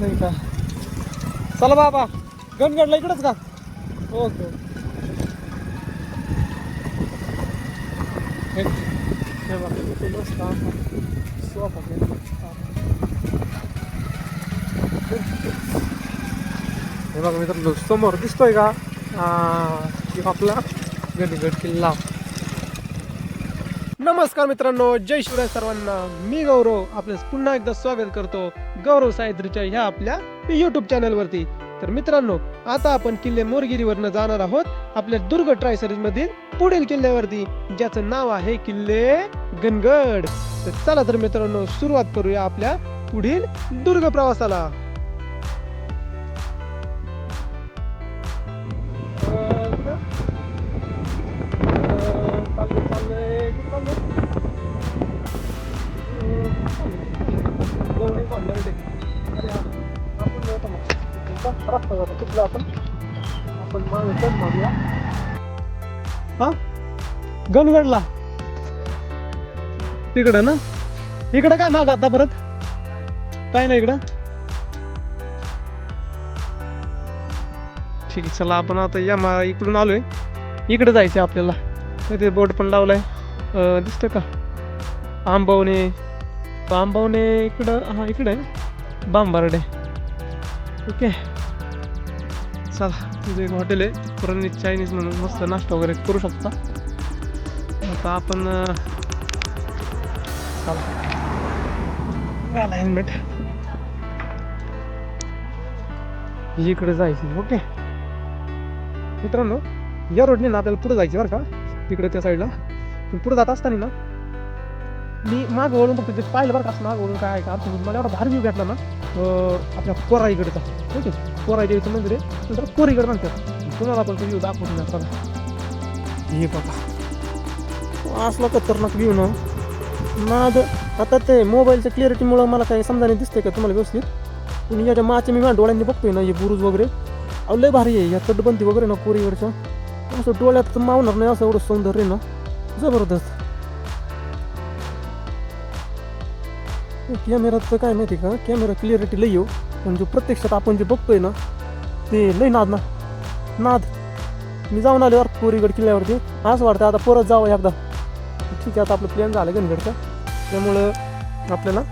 नाही का? चला बाबा गणगडला इकडंच का ओके. हे हे बघा हे बघा मित्रांनो समोर दिसतोय का? हा, ह्यो आपला गणगड किल्ला. नमस्कार मित्रांनो जय शिवराय सर्वांना. मी गौरव आपले पुन्हा एकदा स्वागत करतो गौरव साहित्रीच्या ह्या आपल्या युट्यूब चॅनल वरती. तर मित्रांनो आता आपण किल्ले मोरगिरीवरनं जाणार आहोत आपल्या दुर्ग ट्राय सिरीज मधील पुढील किल्ल्यावरती ज्याचं नाव आहे किल्ले गणगड. तर चला तर मित्रांनो सुरुवात करूया आपल्या पुढील दुर्ग प्रवासाला. तुमचा आपण. आपण मागे टर्न मारूया हा? गणगडला तिकडं ना? इकडं काय माग आता परत? काय नाही इकडं? ठीक आहे चला आपण आता या मा इकडून आलोय. इकडे जायचं आपल्याला. तिथे बोर्ड पण लावलाय. अं, दिसतं का? आंबवणे. आंबवणे इकडं हा इकडं बांबारडे. ओके. चला तुझं एक हॉटेल आहे. प्रणित चायनीज म्हणून मस्त नाश्ता वगैरे करू शकता. आता आपण चला. हेल्मेट इकडे जायचं ओके मित्रांनो या रोडने ना आपल्याला पुढे जायचं बरं का? तिकडे त्या साईडला पण पुढे जात असताना ना मी माग वळून बघतो पाहिलं बरं का असं माग वळून काय आहे का? मला एवढा भारी व्यू भेटला ना आपल्या कोरा कोराईकडचा ओके कोराय देवीचं मंदिर आहे नंतर कोरीगड म्हणतात कुणाला पण तो व्ह्यू दाखवतो हे बाबा असला खतरनाक व्ह्यू ना. नाद आता ते मोबाईलच्या क्लिअरिटीमुळं मला काही समजा नाही दिसते का तुम्हाला व्यवस्थित? पण याच्या माचे मी माझ्या डोळ्यांनी बघतोय ना हे बुरुज वगैरे. अहो लय भारी आहे या तटबंदी वगैरे ना कोरीवरच्या असं डोळ्यात मावणार नाही असं एवढं सौंदर्य ना. जबरदस्त. कॅमेराचं काय माहिती का? कॅमेरा क्लिअरिटी लई येऊ हो. पण प्रत्यक्षात आपण जे बघतोय ना ते लई नाद ना. नाद. मी जाऊन आलो यार कोरीगड किल्ल्यावरती. असं वाटतं आता परत जावं एकदा. ठीक आहे आता आपलं प्लॅन झालं गणगडचं त्यामुळं आपल्याला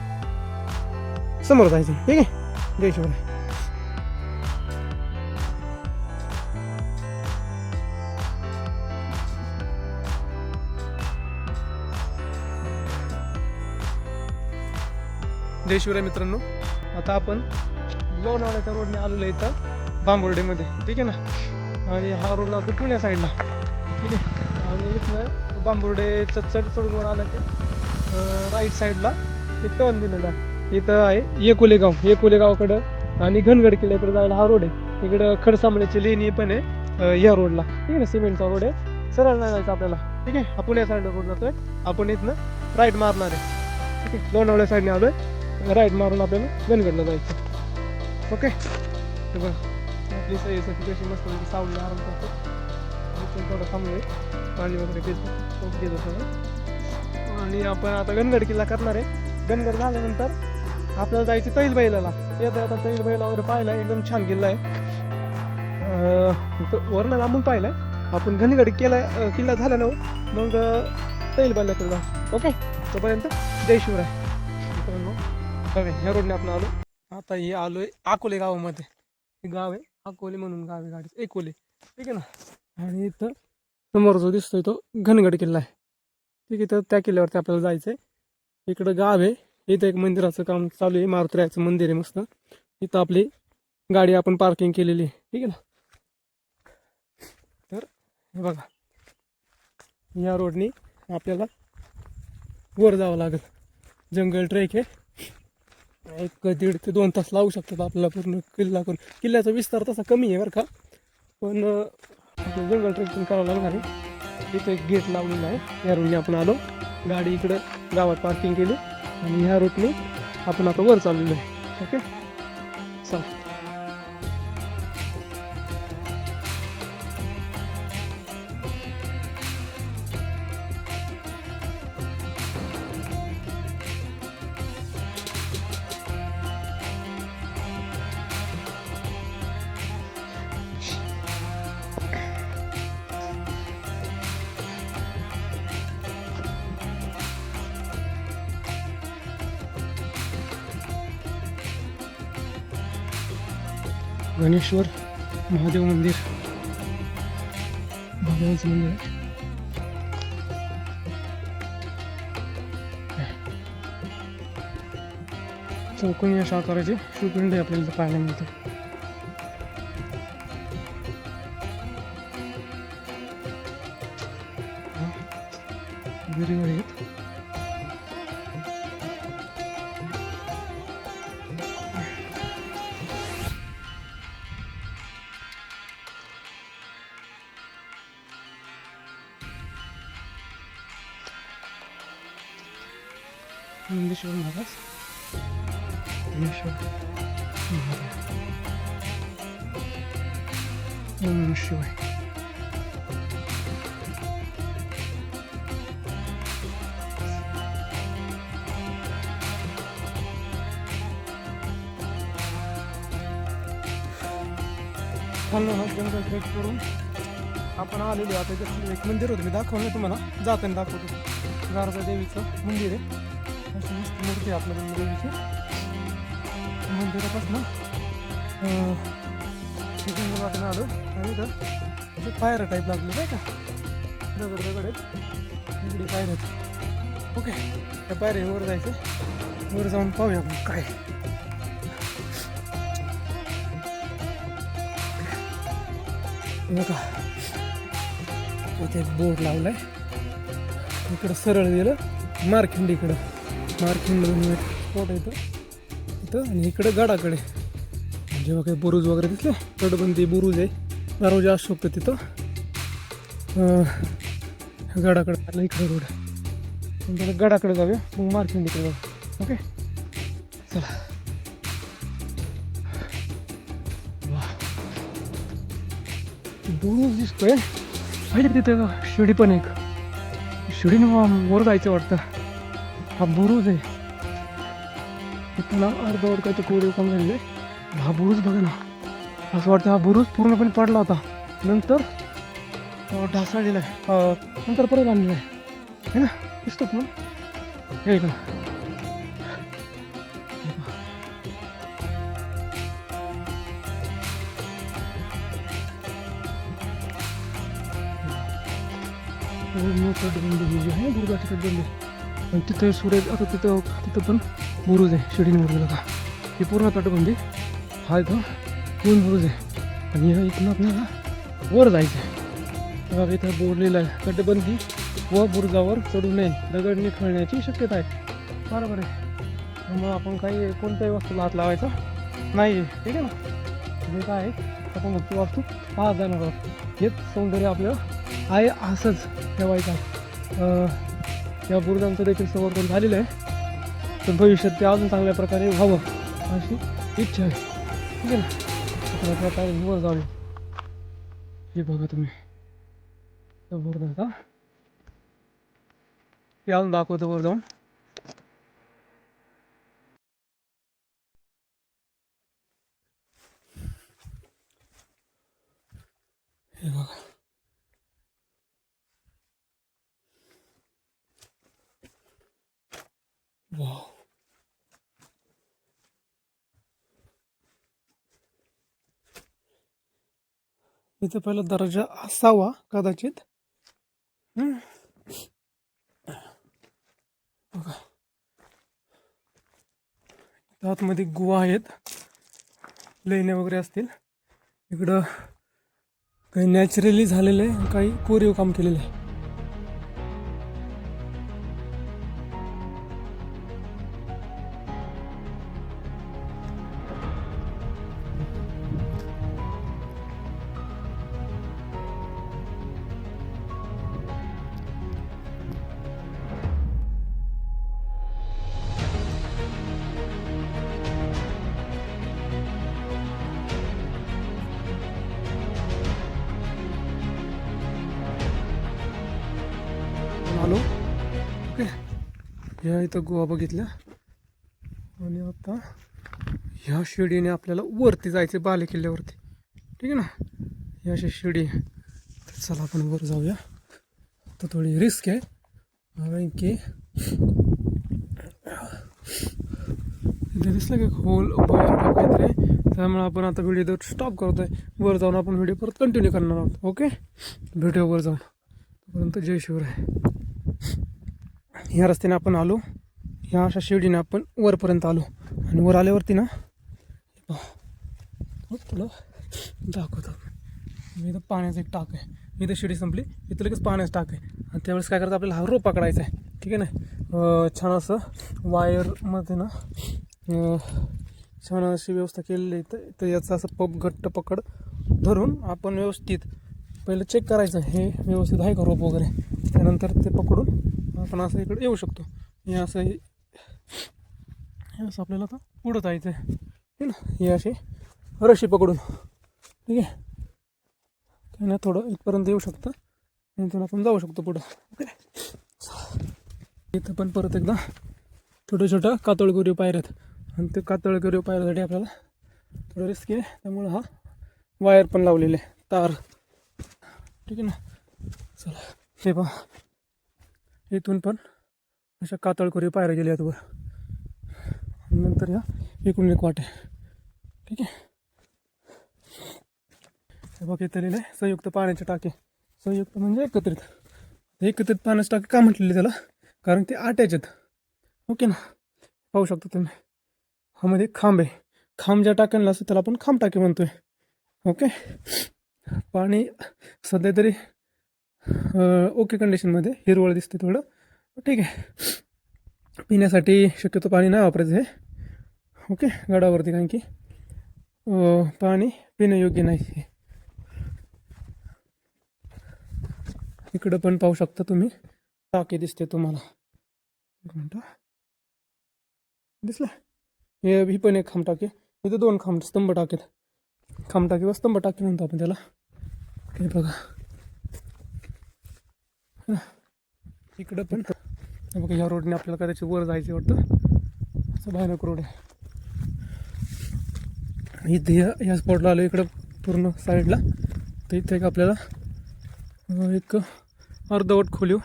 समोर जायचं ठीक आहे? जय शिवराय. जय शिवराय मित्रांनो. आता आपण लोणावळ्याच्या रोडने आलेलो आहे इथं बांबुर्डेमध्ये. ठीक आहे ना? आणि हा रोड लागतो पुण्या साईडला ठीक आहे? आणि इथनं बांबुर्डेचं चढ चढून आलं की राईट साईडला एक टर्न दिलेला आहे. इथं आहे एकोले गाव एकोले गावाकडं आणि घनगड किल्ल्याकडे जायला हा रोड आहे. इकडं खडसामण्याची लेणी पण आहे या रोडला ठीक आहे ना? सिमेंटचा रोड आहे. सरळ नाही जायचं आपल्याला. ठीक आहे? आपण या साईडला रोड जातोय आपण इथनं राईट मारणार आहे. ठीक आहे? लोणावळ्या साईडने आलोय. राईट मारून आपल्याला गणगडला जायचं. ओके हे बघा आपली सही कशी मस्त म्हणजे सावली आराम करतो. थोडं थोडं थांबलोय पाणी वगैरे घेतो घेतो सगळं आणि आपण आता गणगड किल्ला करणार आहे. गणगड झाल्यानंतर आपल्याला जायचं तैल बैलाला. येतं आता तैल बैला वगैरे पाहिला एकदम छान किल्ला आहे. अं, इथं वरनं लांबून पाहिलाय. आपण घनगड केला किल्ला झाला ना हो, मग तैल बैलाकडे ओके तोपर्यंत जय शिवराय. बघा ह्या रोडने आपण आलो. आता हे आलो आहे अकोले गावामध्ये. हे गाव आहे अकोले म्हणून गाव आहे गाडी एकोले ठीक आहे ना? आणि इथं समोर जो दिसतोय तो घनगड किल्ला आहे. ठीक आहे तर त्या किल्ल्यावरती आपल्याला जायचं आहे इकडं गाव आहे. इथं एक मंदिराचं काम चालू आहे. मारुत्र्याचं मंदिर आहे मस्त. इथं आपली गाडी आपण पार्किंग केलेली आहे. ठीक आहे ना? तर हे बघा. या रोडनी आपल्याला वर जावं लागेल. जंगल ट्रेक आहे. एक दीड ते दोन तास लावू शकतात आपल्याला पूर्ण किल्ला करून किल्ल्याचा विस्तार तसा कमी आहे बरं का. पण आपलं जंगल ट्रेकिंग करावं लागणार आहे. इथं एक गेट लावलेला आहे. या रोडने आपण आलो. गाडी इकडं गावात पार्किंग केली. आणि ह्या रूटने आपण आता वर चाललेलो आहे. ओके चला. गणेश्वर महादेव मंदिर भगवानचं मंदिर. आहे चौकोनी अशा आकाराचे शिवपिंड आपल्याला पाहायला मिळते महाराज ओम नमः शिवाय खालनं हा जंगल ट्रेक करून आपण आलेलो आता इथं एक मंदिर होतं मी दाखवलं तुम्हाला जाताना दाखवतो गारजा देवीचं मंदिर आहे अशी मस्त मूर्ती आहे आपल्या देवीची मंदिरापासून जंगल वाटून आलो आणि तर असे पायऱ्या टाईप लागले नाही का दगड दगड आहेत इकडे पायऱ्या आहेत ओके त्या पायऱ्या वर जायचं वर जाऊन पाहूया आपण काय आहे. इथे एक बोर्ड लावलाय इकडं सरळ गेलं मारखिंड इकडं मार्खिंड स्पॉट येतो इथं आणि इकडं गडाकडे. म्हणजे जेव्हा काही बुरुज वगैरे दिसले तटबंदी बुरुज आहे. दरवाजा असू शकतो तिथं. गडाकडे आलं इकडं रोड. त्याला गडाकडे जाऊया. मग मार्किंग इकडे जाऊ ओके? चला. वा. बुरुज दिसतोय. पाहिजे तिथे शिडी पण एक. शिडीने मोर वर जायचं वाटतं. हा बुरुज आहे. मला अर्धा अर्धवट काय तर कोरीव काम झालेलं आहे हा बुरुज बघा ना। असं वाटतं हा बुरुज पूर्णपणे पडला होता। नंतर अं, ढासळलेला आहे। नंतर परत आणलेला आहे। है ना? दिसतो पण हे का मोठं डोंगर ही आहे दुर्गाची आणि तिथं सूर्य आता तिथं तिथं पण बुरुज आहे शिडीन बुरुजला का ही पूर्ण तटबंदी म्हणजे हा इथं दोन बुरुज आहे आणि ह्या इथनं आपल्याला वर जायचं आहे बघा इथं बोललेलं आहे. तटबंदी व बुरुजावर चढू नये दगड निखळण्याची शक्यता आहे. बरोबर आहे. त्यामुळं आपण काही कोणत्याही वस्तूला हात लावायचा नाही आहे ठीक आहे ना? जे काय आहे? आपण फक्त वास्तू पाहत जाणार आहोत. हेच सौंदर्य आपलं आहे असंच. ठेवायचं आहे या बुरुजांचं देखील संवर्धन झालेलं आहे. तर भविष्यात ते अजून चांगल्या प्रकारे व्हावं अशी इच्छा आहे. ठीक आहे ना? आपल्या प्रकारे वर जाऊ हे बघा तुम्ही. जबरदस्त हा? हे अजून दाखवतो वर जाऊन. हे बघा. इथं पहिला दर्जा असावा कदाचित. बघा. आतमध्ये गुहा आहेत. लेण्या वगैरे असतील. इकडं काही नॅचरली झालेलं आहे काही कोरीव काम केलेलं आहे. ह्या इथं गोवा बघितल्या. आणि आता ह्या शिडीने आपल्याला वरती जायचं बाले किल्ल्यावरती. ठीक आहे ना? ही अशी शिडी आहे. चला आपण वर जाऊया. तर थोडी रिस्क आहे. कारण की इथे दिसलं की खोल काहीतरी त्यामुळे आपण आता व्हिडिओ स्टॉप करतोय. वर जाऊन आपण व्हिडिओ परत कंटिन्यू करणार आहोत. ओके भेटूया वर जाऊन. तोपर्यंत जय शिवराय. ह्या रस्त्याने आपण आलो. ह्या अशा शिर्डीने आपण वरपर्यंत आलो. आणि वर आल्यावरती ना हे हो, तुला मी इथं पाण्याचं एक टाक आहे. इथं शिडी संपली. इथं लगेच पाण्याचं टाक आहे. आणि त्यावेळेस काय करायचं आपल्याला हा रोप पकडायचा आहे. ठीक आहे ना? छान असं वायरमध्ये ना छान अशी व्यवस्था केलेली आहे. तर- तर याचं असं पप घट्ट पकड धरून आपण व्यवस्थित पहिलं चेक करायचं. हे व्यवस्थित आहे का रोप वगैरे? त्यानंतर ते पकडून आपण असं इकडे येऊ शकतो. हे असं हे असं आपल्याला आता पुढं जायचं आहे ठीक ना हे असे रशी पकडून. ठीक आहे? काही ना थोडं इथपर्यंत येऊ शकतं. इथून आपण जाऊ शकतो पुढं. ओके? इथं पण परत एकदा छोट्या छोट्या कातळगोरी पायऱ्यात. आणि ते कातळगोरी पायऱ्यासाठी आपल्याला थोडं रिस्क आहे. त्यामुळं हा वायर पण लावलेले आहे. तार. ठीक आहे ना? चला हे पहा. इथून पण अशा कातळकोरी पायऱ्या गेल्या आहेत वर. नंतर या एकूण एक वाट आहे. ठीक आहे? बघ इथं लिहिलं आहे संयुक्त पाण्याचे टाके. संयुक्त म्हणजे एकत्रित. एकत्रित पाण्याचे टाके का म्हटलेले त्याला? कारण ते अटॅच आहेत ओके ना? पाहू शकता तुम्ही. हा मध्ये खांब आहे. खांब ज्या टाक्यांना असतो त्याला आपण खांब टाके म्हणतोय. ओके? पाणी सध्या तरी ओके कंडिशनमध्ये हिरवळ दिसते थोडं. ठीक आहे. पिण्यासाठी शक्यतो पाणी नाही वापरायचं हे. ओके गडावरती कारण की पाणी पाणी पिण्यायोग्य नाही इकडं पण पाहू शकता तुम्ही. टाके दिसते तुम्हाला. एक मिनटं दिसला? हे ही पण एक खांब टाके. इथे दोन खांब स्तंभ टाकेत. खांब टाके व स्तंभ टाके म्हणतो आपण त्याला हे बघा. इकडं पण. बघा ह्या रोडने आपल्याला कदाचित वर जायचं वाटतं. असं भयानक रोड आहे. इथे या ह्या स्पॉटला आलो इकडं पूर्ण साईडला तर इथे एक आपल्याला एक अर्धवट खोलीव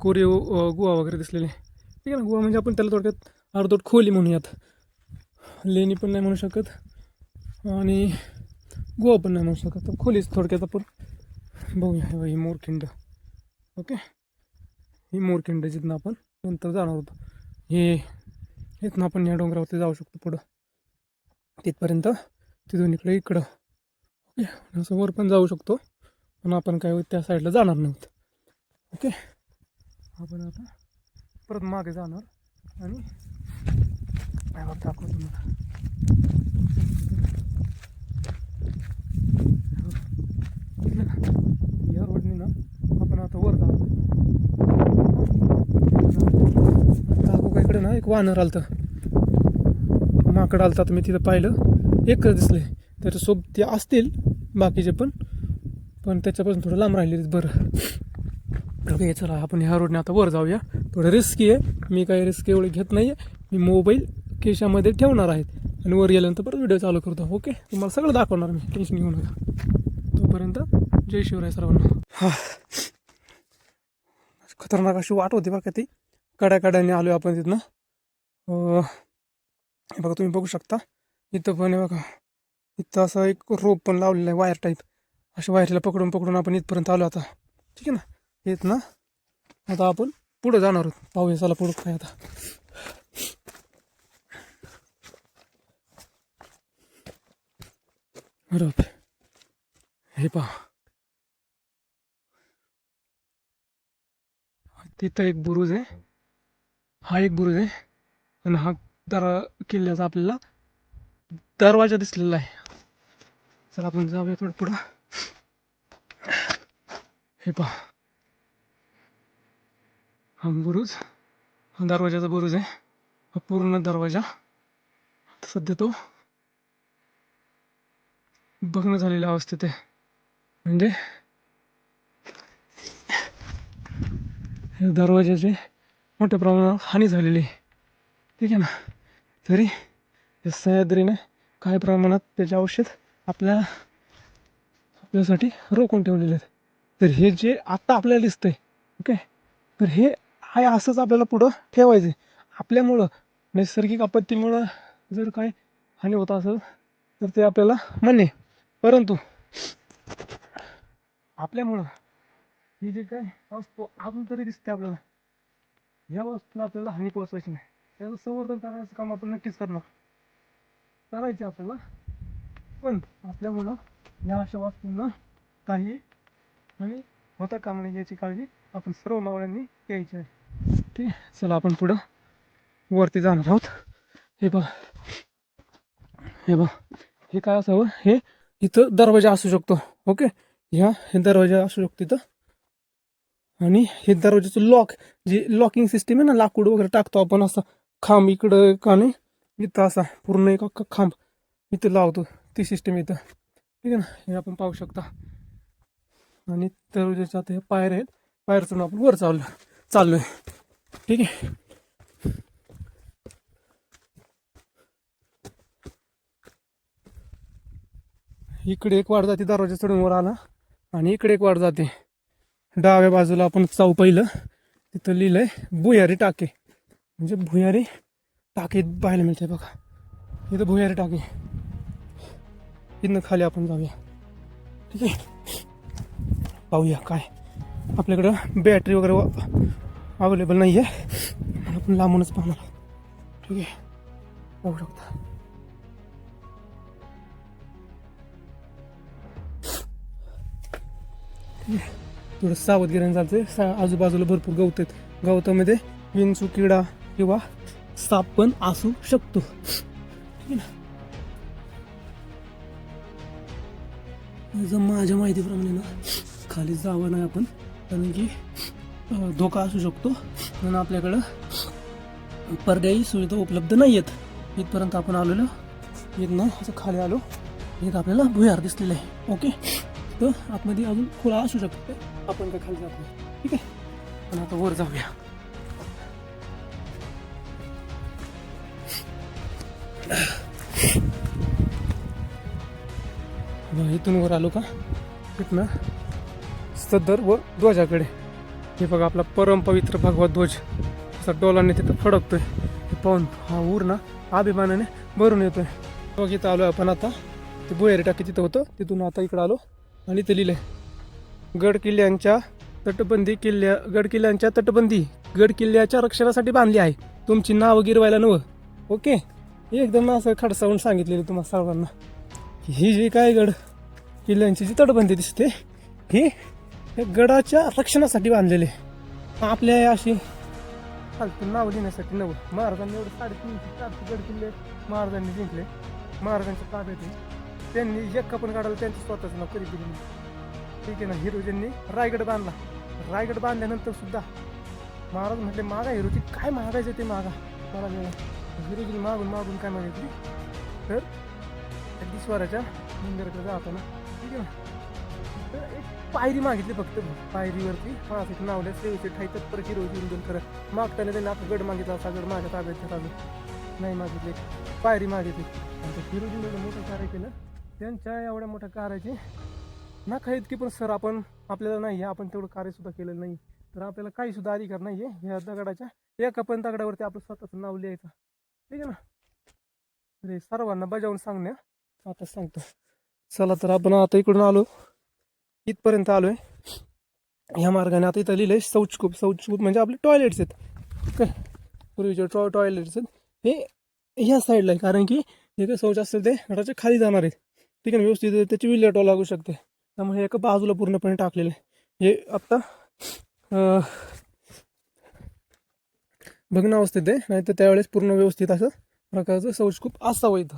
कोरीव अं, गुहा वगैरे दिसलेले ठीक आहे ना गुवा म्हणजे आपण त्याला थोडक्यात अर्धवट खोली म्हणूयात. लेणी पण नाही म्हणू शकत आणि गुवा पण नाही म्हणू शकत. तर खोलीच थोडक्यात आपण बघूया. हे ही मोरखिंड. ओके? ही मोरखिंड जिथनं आपण नंतर जाणार होतो. हे इथनं आपण या डोंगरावरती जाऊ शकतो पुढं. तिथपर्यंत तिथून इकडे इकडं. ओके? असं वर पण जाऊ शकतो. पण आपण काय त्या साईडला जाणार नव्हतं ओके? आपण आता परत मागे जाणार आणि काय बघ दाखवतो तुम्हाला. या ना आता वर जाणार इकडे ना एक वानर आलतं. माकड आलतात मी तिथं पाहिलं. एकच दिसले त्याच्यासोबत ते असतील बाकीचे पण. पण त्याच्यापासून थोडं लांब राहिले बरं. ओके चला आपण ह्या रोडने आता वर जाऊया. थोडं रिस्की आहे. मी काही रिस्क एवढे घेत नाही आहे मी मोबाईल केशामध्ये ठेवणार आहेत आणि वर गेल्यानंतर परत व्हिडिओ चालू करतो. ओके? तुम्हाला सगळं दाखवणार मी. टेन्शन घेऊ नका. तोपर्यंत जय शिवराय सर्वांना. हा. खतरनाक अशी वाट होती बरं का ती. कड्या कड्याने आलो आपण तिथनं. हे बघा तुम्ही बघू शकता. इथं पण आहे बघा इथं असं एक रोप पण लावलेला आहे वायर टाईप. अशा वायरला पकडून पकडून आपण इथपर्यंत आलो आता. ठीक आहे ना? येत ना आता आपण पुढं जाणार आहोत. पाहूया चला पुढं काय आता. बरोबर हे पहा. तिथं एक बुरुज आहे. हा एक बुरुज आहे. आणि हा दरा किल्ल्याचा आपल्याला दरवाजा दिसलेला आहे. चला आपण जाऊया थोडं पुढं. हे पहा. हा बुरुज हा दरवाजाचा बुरुज आहे. हा पूर्ण दरवाजा. सध्या तो बघणं झालेल्या अवस्थेत आहे. म्हणजे दरवाजाचे मोठ्या प्रमाणात हानी झालेली आहे. ठीक आहे ना? तरी या सह्याद्रीने काही प्रमाणात त्याचे औषध आपल्या आपल्यासाठी रोखून ठेवलेले आहेत. तर हे जे आत्ता आपल्याला दिसतंय ओके? तर हे आहे असंच आपल्याला पुढं ठेवायचं आहे. आपल्यामुळं नैसर्गिक आपत्तीमुळं जर काय हानी होत असेल तर ते आपल्याला मान्य परंतु आपल्यामुळं ही जे काय वस्तू अजून तरी दिसते आपल्याला. या वस्तूला आपल्याला हानी पोहोचवायची नाही. त्याचं संवर्धन करायचं काम आपण नक्कीच करणार. करायचे आपल्याला. पण आपल्यामुळं या अशा वस्तूंना काही आणि होता काम नाही याची काळजी आपण सर्व मावळ्यांनी घ्यायची आहे. ठीक आहे चला आपण पुढं वरती जाणार आहोत. हे बघ. हे बघ. हे काय असावं? हे इथं दरवाजा असू शकतो. ओके? ह्या हे दरवाजा असू शकतो इथं. आणि हे दरवाजाचं लॉक जे लॉकिंग सिस्टीम आहे ना लाकूड वगैरे टाकतो आपण असं खांब इकडं का नाही इथं असा पूर्ण एक खांब इथं लावतो ती सिस्टीम इथं. ठीक आहे ना? हे आपण पाहू शकता. आणि दरवाजाच्या आता हे पायर आहेत. पायर चढून आपण वर चाललो आहे ठीक आहे? इकडे एक वाढ जाते दरवाजा चढून वर आला. आणि इकडे एक वाढ जाते. डाव्या बाजूला आपण चाऊ पहिलं. तिथं लिहिलंय भुयारी टाके. म्हणजे भुयारी टाके पाहायला मिळते बघा. इथं भुयारी टाके. इथनं खाली आपण जाऊया. ठीक आहे? पाहूया काय. आपल्याकडं बॅटरी वगैरे अवेलेबल नाही आहे आपण लांबूनच पाहणार ठीक आहे? पाहू शकता. थोडं सावधगिरीने चालते सा आजूबाजूला भरपूर गवत आहेत. गवतामध्ये विंचू किडा किंवा साप पण असू शकतो. ठीक आहे ना? जर माझ्या माहितीप्रमाणे ना खाली जावं नाही आपण कारण की धोका असू शकतो. म्हणून आपल्याकडं पर्यायी सुविधा उपलब्ध नाही आहेत इथपर्यंत आपण आलेलो. इथनं असं खाली आलो. इथं आपल्याला भुयार दिसलेलं आहे. ओके? तर आतमध्ये अजून खुला असू शकतो. आपण काय खाली जात? नाही ठीक आहे. पण आता वर जाऊया. इथून वर आलो का? इथनं सदर व ध्वजाकडे. हे बघा आपला परमपवित्र भगवा ध्वज. असा डोलाने तिथं फडकतोय. हे पाहून हा ऊर ना अभिमानाने भरून येतोय. बघ इथं आलो आपण आता. ते भुयारी टाकी तिथं होतं. तिथून आता इकडं आलो. आणि इथं लिहिलंय गड किल्ल्यांच्या तटबंदी किल्ल्या गड किल्ल्यांच्या तटबंदी गड किल्ल्याच्या रक्षणासाठी बांधली आहे. तुमची नावं गिरवायला नवं ओके? एकदम असं खडसावून सांगितलेलं तुम्हाला सर्वांना ही जी काय गड किल्ल्यांची जी तटबंदी दिसते ही गडाच्या रक्षणासाठी बांधलेले आपल्या अशी फालतू नाव देण्यासाठी नवं महाराजांनी एवढे साडेतीनशे चारशे गड किल्ले महाराजांनी जिंकले. महाराजांच्या ताब्यात त्यांनी एक पण काढायला त्यांचं स्वतःच नाव कधी दिली नाही ठीक आहे ना हिरोजींनी रायगड बांधला. रायगड बांधल्यानंतर सुद्धा महाराज म्हटले मागा हिरोजी काय मागायचं ते मागा. मला मिळालं हिरोजीने मागून मागून काय मागितली तर अगदी मंदिराकडे जाताना ठीक आहे ना. तर एक पायरी मागितली फक्त. पायरीवरती माझं नाव लिहिलं ठाई तत्पर हिरोजी इंदोल करत मागताना त्यांनी आता गड मागितला असा गड माझ्या ताब्यात ताब्यात नाही मागितले. पायरी मागितली. आणि त्या हिरोजीने मोठं कार्य केलं. त्यांच्या एवढ्या मोठ्या कार्याची ना काही इतकी पण सर आपण आपल्याला नाही आहे आपण तेवढं कार्यसुद्धा केलेलं नाही. तर आपल्याला काही सुद्धा अधिकार नाही आहे ह्या दगडाच्या. एका पण दगडावरती आपलं स्वतःचं नाव लिहायचं. ठीक आहे ना? तर सर्वांना बजावून सांगण्या. आता सांगतो. चला तर आपण आता इकडून आलो. इथपर्यंत आलो आहे ह्या मार्गाने आता इथं लिहिलंय शौचकूप. शौचकूप म्हणजे आपले टॉयलेट्स आहेत. काय पूर्वीचे टॉ टॉयलेट्स आहेत. हे ह्या साईडला आहे. कारण की हे काय शौच असतील ते घराच्या खाली जाणार आहेत. ठीक आहे ना? व्यवस्थित त्याची विल्हेवाट लागू शकते. त्यामुळे एका बाजूला पूर्णपणे टाकलेलं आहे. हे आत्ता भग्न अवस्थेत आहे. नाही तर त्यावेळेस पूर्ण व्यवस्थित असं प्रकारचं शौचकूप असावं इथं.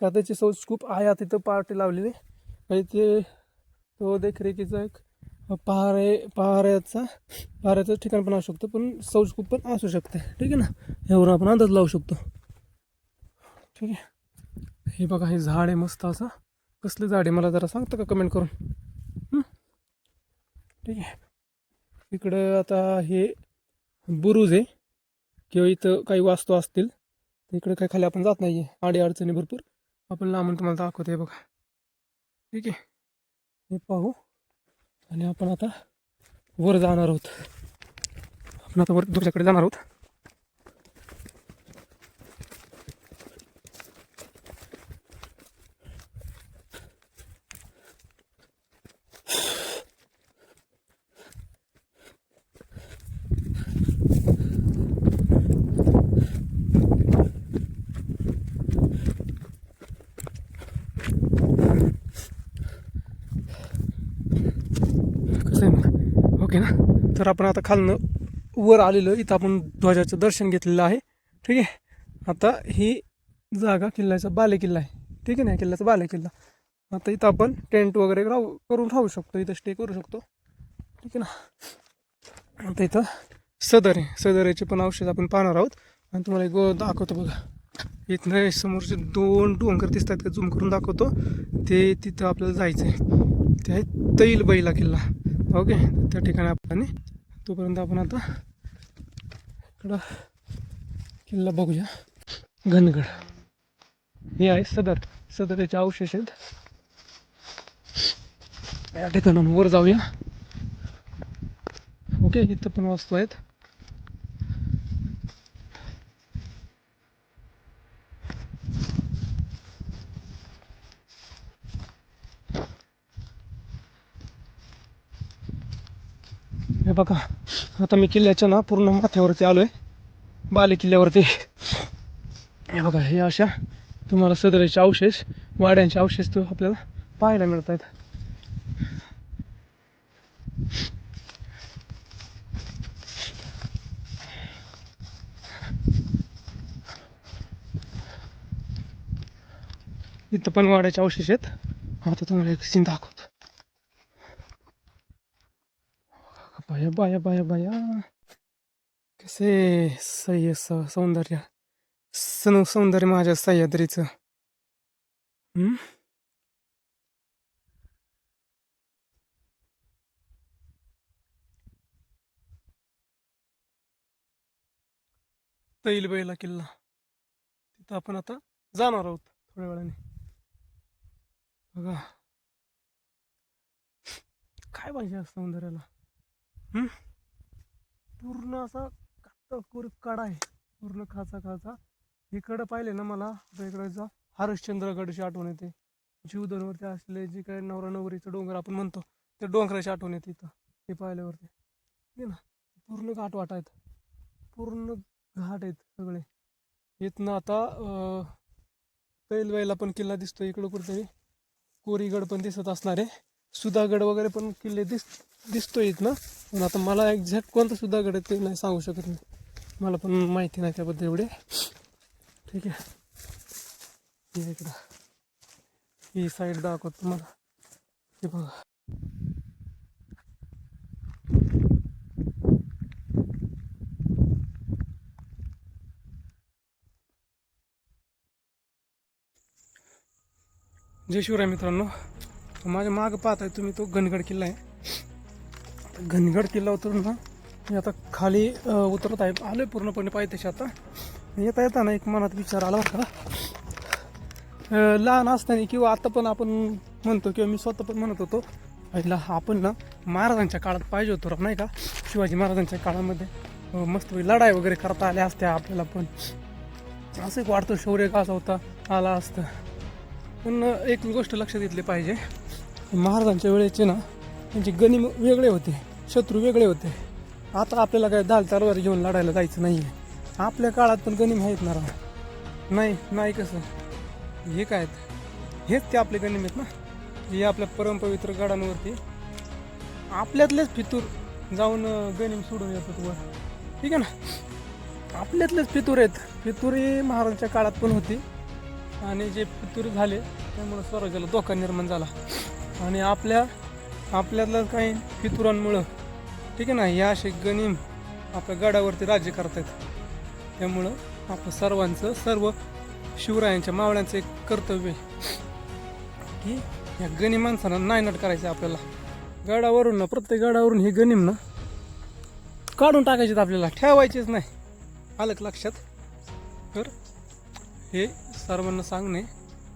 का त्याची शौचकूप आहे आता इथं पार्टी लावलेली आणि ते तो देखरेखीचा एक पहारे पहाऱ्याचा पहाऱ्याचं ठिकाण पण असू शकतं पण शौचकूप पण असू शकते. ठीक आहे ना? यावरून आपण अंदाज लावू शकतो. ठीक आहे. हे बघा हे झाड आहे मस्त असं. कसली झाड आहे? मला जरा सांगता का कमेंट करून? ठीक आहे. इकडं आता हे बुरुज आहे. किंवा इथं काही वास्तू असतील तर इकडे काही खाली आपण जात नाही आहे आडी अडचणी भरपूर. आपण लांबून तुम्हाला दाखवतो आहे बघा. ठीक आहे. हे पाहू. आणि आपण आता वर जाणार आहोत. आपण आता वर दुसऱ्याकडे जाणार आहोत. तर आपण आता खालनं वर आलेलो इथं आपण ध्वजाचं दर्शन घेतलेलं आहे. ठीक आहे? आता ही जागा किल्ल्याचा बाले किल्ला आहे. ठीक आहे ना? किल्ल्याचा बाले किल्ला. आता इथं आपण टेंट वगैरे राहू करून राहू शकतो. इथं स्टे करू शकतो. ठीक आहे ना? आता इथं सदर आहे सदरेचे पण औषध आपण पाहणार आहोत. आणि तुम्हाला एक गो दाखवतो बघा. इथनं समोरचे दोन डोंगर दिसतात का? झूम करून दाखवतो. ते तिथं आपल्याला जायचं आहे ते आहे. तैल बैला किल्ला. ओके त्या ठिकाणी आपण तोपर्यंत आपण आता इकडं किल्ला बघूया. घनगड. हे आहे सदर. सदरेचे अवशेष आहेत. या ठिकाणाहून वर जाऊया. ओके इथं पण वस्तू आहेत. बघा आता मी किल्ल्याच्या ना पूर्ण माथ्यावरती आलोय. बाले किल्ल्यावरती. हे बघा हे अशा तुम्हाला सदरेचे अवशेष वाड्यांचे अवशेष तो आपल्याला पाहायला मिळत आहेत इथं पण वाड्याचे अवशेष आहेत. आता तुम्हाला एक सीन दाखवतो. बाया बाया बाया बाया कसे सह्य स- सौंदर्य सन सौंदर्य माझ्या सह्याद्रीचं हम्म? तैलबैला किल्ला तिथं आपण आता जाणार आहोत थोड्या वेळाने बघा काय पाहिजे सौंदर्याला पूर्ण असा कात्तापूर कडा आहे. पूर्ण खाचा खाचा. इकडं पाहिले ना मला आता इकडचा हरिश्चंद्रगडची आठवण येते. जीवधनवरती असलेले जे काही नवरा नवरीचं डोंगर आपण म्हणतो ते डोंगराची आठवण येते इथं. हे पाहिल्यावरती. ठीक आहे ना पूर्ण घाट वाट आहेत. पूर्ण घाट आहेत सगळे. इथनं आता अं, पण किल्ला दिसतो इकडं कुठेतरी. कोरीगड पण दिसत असणार आहे. सुधागड वगैरे पण किल्ले दिस दिसतो इथनं. पण आता मला एक्झॅक्ट कोणता सुधागड आहे ते नाही सांगू शकत मी. मला पण माहिती नाही त्याबद्दल एवढे. ठीक आहे. हे इकडं. ही साईड दाखवतो तुम्हाला. हे बघा. जय शिवराय मित्रांनो. माझ्या मागं पाहताय तुम्ही तो घनगड किल्ला आहे. घनगड किल्ला उतरून ना मी आता खाली उतरत आहे. आलोय पूर्णपणे पायथ्याशी आता. येता येताना एक मनात विचार आला होता लहान असताना किंवा आता पण आपण म्हणतो किंवा मी स्वतः पण म्हणत होतो पहिला आपण ना महाराजांच्या काळात पाहिजे होतो राव, नाही का? शिवाजी महाराजांच्या काळामध्ये मस्त लढाई वगैरे करता आल्या असत्या आपल्याला पण. असं एक वाटतं शौर्य कसा होता आला असतं. पण एक गोष्ट लक्षात घेतली पाहिजे. महाराजांच्या वेळेचे ना त्यांचे गनिम वेगळे होते शत्रू वेगळे होते. आता आपल्याला काय दाल तलवार घेऊन लढायला जायचं नाही आहे आपल्या काळात पण गनिम आहेत ना राव. नाही नाही कसं? हे काय? आहेत? हेच ते आपले गनिम आहेत ना. हे आपल्या परमपवित्र गडांवरती. आपल्यातलेच फितूर जाऊन गनिम सोडून येतात वर. ठीक आहे ना? आपल्यातलेच फितूर आहेत. फितूर हे महाराजांच्या काळात पण होती. आणि जे फितूर झाले त्यामुळं स्वराज्याला धोका निर्माण झाला. आणि आपल्या आपल्यातलं काही फितुरांमुळं ठीक आहे ना या असे गणिम आपल्या गडावरती राज्य करतात त्यामुळं आपलं सर्वांचं सर्व शिवरायांच्या मावळ्यांचं एक कर्तव्य आहे की या गणी माणसांना नायनाट करायचं आहे आपल्याला. गडावरून ना प्रत्येक गडावरून हे गणिम ना काढून टाकायचे आपल्याला ठेवायचेच नाही. आलं लक्षात? तर हे सर्वांना सांगणे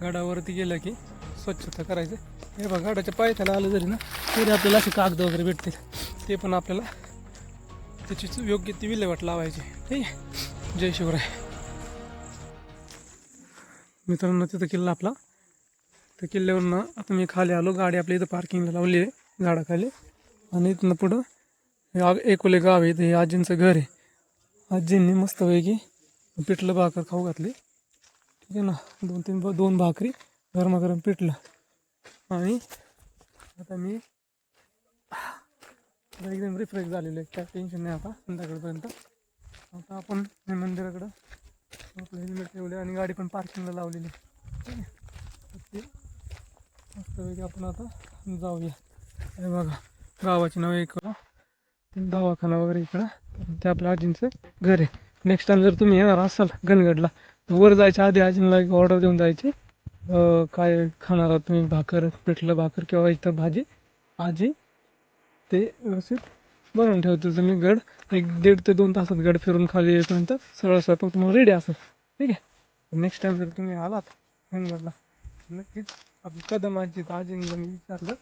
गडावरती गेलं की स्वच्छता करायचं. हे बघा गाडाच्या पायथ्याला आलं जरी ना तरी आपल्याला असे कागद वगैरे भेटतील. ते पण आपल्याला त्याची योग्य ती विल्हेवाट लावायची. ठीक आहे? जय शिवराय. मित्रांनो तिथं किल्ला आपला. त्या किल्ल्यावरनं आता मी खाली आलो. गाडी आपल्या इथं पार्किंगला लावली आहे झाडाखाली. आणि इथनं पुढं हे एकोले गाव आहे. इथं हे आजींचं घर आहे. आजींनी मस्तपैकी पिठलं भाकर खाऊ घातली. ठीक आहे ना? दोन तीन दोन भाकरी गरमागरम पिठलं. आणि आता मी आता एकदम रिफ्रेश झालेलो आहे. काय टेन्शन नाही आता संध्याकाळपर्यंत. आता आपण मंदिराकडं आपलं हेल्मेट ठेवले आणि गाडी पण पार्किंगला लावलेली आहे. ठीक आहे. ते मस्तपैकी आपण आता जाऊया. हे बघा गावाची नाव इकडं दवाखाना वगैरे इकडं. ते आपल्या आजींचं घर आहे. नेक्स्ट टाइम जर तुम्ही येणार असाल गणगडला तर वर जायच्या आधी आजींना एक ऑर्डर देऊन जायची. काय खाणार आहात तुम्ही? भाकर पिठलं भाकर किंवा इथं भाजी? आजी? ते व्यवस्थित बनवून ठेवतो तुम्ही गड. एक दीड ते दोन तासात गड फिरून खाली येईपर्यंत सगळं स्वयंपाक तुम्हाला रेडी असेल. ठीक आहे? नेक्स्ट टाईम जर तुम्ही आलात गणगडला नक्कीच आपली कदम आजी आजींना मी विचारलं.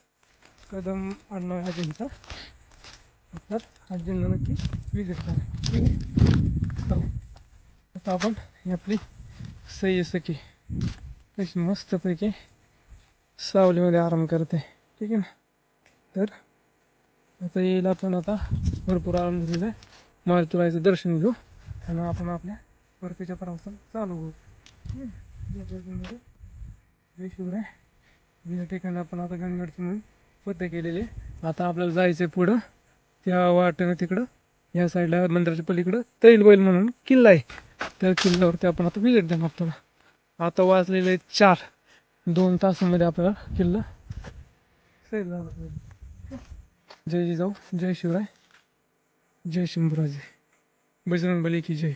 कदम आडनाव आजींचा. तर आजींना नक्की विजिट करा. ठीक आहे? आता आपण आपली सही सखी अशी मस्तपैकी सावलीमध्ये आराम करते ठीक आहे ना तर आता येईल आपण आता भरपूर आराम झालेला आहे मारुतीरायचं दर्शन घेऊ आणि आपण आपल्या परतीच्या प्रवासात चालू होऊ ठीक आहे? या जय शिवराय या ठिकाणी आपण आता गणगडची म्हणून पत्ते केलेले आता आपल्याला जायचं आहे पुढं त्या वाटेनं तिकडं या साईडला मंदिराच्या पलीकडं तैलबैल म्हणून किल्ला आहे त्या किल्ल्यावरती आपण आता विजिट देणार आपल्याला आता वाजलेले आहेत चार. दोन तासामध्ये आपल्याला किल्ला सैल झाला. जय जिजाऊ जय शिवराय जय शंभूराजे बजरंग बली की जय.